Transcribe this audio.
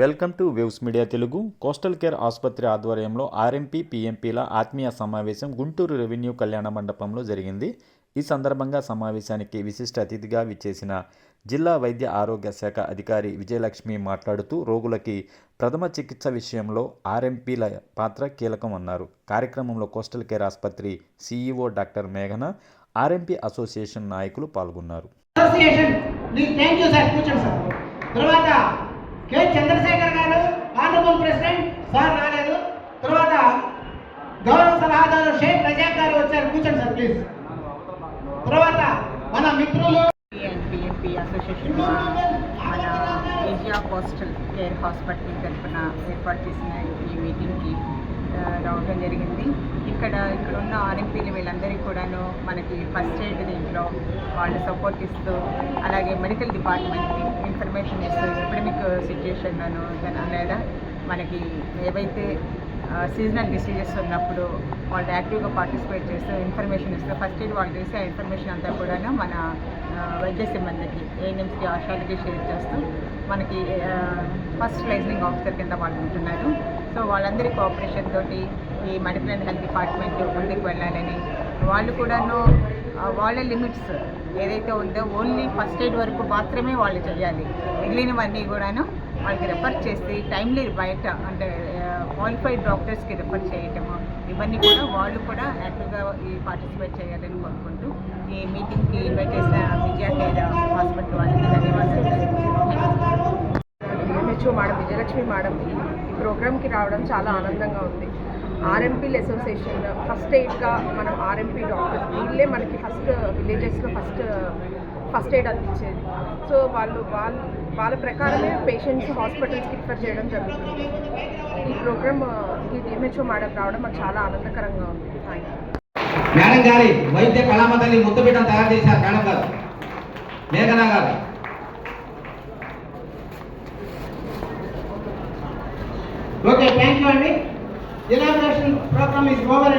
Welcome to waves media Telugu. Coastal care ఆసుపత్రి ఆధ్వర్యంలో RMP పీఎంపీల ఆత్మీయ సమావేశం గుంటూరు రెవెన్యూ కళ్యాణ మండపంలో జరిగింది. ఈ సందర్భంగా సమావేశానికి విశిష్ట అతిథిగా విచ్చేసిన జిల్లా వైద్య ఆరోగ్య శాఖ అధికారి విజయలక్ష్మి మాట్లాడుతూ రోగులకి ప్రథమ చికిత్స విషయంలో ఆర్ఎంపీల పాత్ర కీలకం అన్నారు. కార్యక్రమంలో కోస్టల్ కేర్ ఆసుపత్రి సీఈఓ డాక్టర్ మేఘన ఆర్ఎంపీ అసోసియేషన్ నాయకులు పాల్గొన్నారు. తర్వాత కె. చంద్రశేఖర్ గారు ఆనరబుల్ ప్రెసిడెంట్ సార్ రాలేదు. తర్వాత గౌరవ సలహాదారు షేక్ రజాక్ గారు వచ్చారు. కూర్చోండి సార్ ప్లీజ్. మన అండ్ అసోసియేషన్ మన ఏజియా హాస్టల్ కేర్ హాస్పిటల్ తరఫున ఏర్పాటు చేసిన ఈ మీటింగ్కి రావడం జరిగింది. ఇక్కడ ఇక్కడ ఉన్న ఆర్ఎంపీలు వీళ్ళందరికీ కూడాను మనకి ఫస్ట్ ఎయిడ్ దీంట్లో వాళ్ళు సపోర్ట్ ఇస్తూ అలాగే మెడికల్ డిపార్ట్మెంట్కి ఇన్ఫర్మేషన్ ఇస్తూ ఎపిడమిక్ సిచ్యుయేషన్లను లేదా మనకి ఏవైతే సీజనల్ డిసీజెస్ ఉన్నప్పుడు వాళ్ళు యాక్టివ్గా పార్టిసిపేట్ చేస్తూ ఇన్ఫర్మేషన్ ఇస్తూ ఫస్ట్ ఎయిడ్ వాళ్ళు చేసే ఇన్ఫర్మేషన్ అంతా కూడా మన వైద్య సిబ్బందికి ఏఎన్ఎంస్కి ఆశాలకి షేర్ చేస్తూ మనకి ఫస్ట్ లైజనింగ్ ఆఫీసర్ కింద వాళ్ళు ఉంటున్నారు. సో వాళ్ళందరి కోఆపరేషన్ తోటి ఈ మెడికల్ అండ్ హెల్త్ డిపార్ట్మెంట్ ముందుకు వెళ్ళాలని వాళ్ళు కూడాను వాళ్ళ లిమిట్స్ ఏదైతే ఉందో ఓన్లీ ఫస్ట్ ఎయిడ్ వరకు మాత్రమే వాళ్ళు చేయాలి మిగిలినవన్నీ కూడాను వాళ్ళకి రెఫర్ చేసి టైమ్లీ బయట అంటే క్వాలిఫైడ్ డాక్టర్స్కి రెఫర్ చేయటము ఇవన్నీ కూడా వాళ్ళు కూడా యాక్టివ్గా ఈ పార్టిసిపేట్ చేయాలని కోరుకుంటూ ఈ మీటింగ్కి ఇన్వైట్ చేసిన విజయ కేర్ హాస్పిటల్ వాళ్ళకి ధన్యవాదాలు మేడం విజయలక్ష్మి మేడం ఈ ప్రోగ్రామ్కి రావడం చాలా ఆనందంగా ఉంది ఆర్ఎంపీల అసోసియేషన్ ఫస్ట్ ఎయిడ్గా మనం ఆర్ఎంపీ డాక్టర్స్ వీళ్ళే మనకి ఫస్ట్ విలేజెస్లో ఫస్ట్ ఫస్ట్ ఎయిడ్ అందించేది. సో వాళ్ళు వాళ్ళ వాళ్ళ ప్రకారమే పేషెంట్స్ హాస్పిటల్స్కి రిఫర్ చేయడం జరుగుతుంది. ఈ ప్రోగ్రామ్ ఈ డిఎంహెచ్ఓ మేడం రావడం మాకు చాలా ఆనందకరంగా ఉంది. మేడం గారి వైద్య కళామతల్ని తల్లి తయారు చేశారు మేడం గారు. మేఘనా గారు. ఓకే థ్యాంక్ యూ అండి. Inauguration programme is over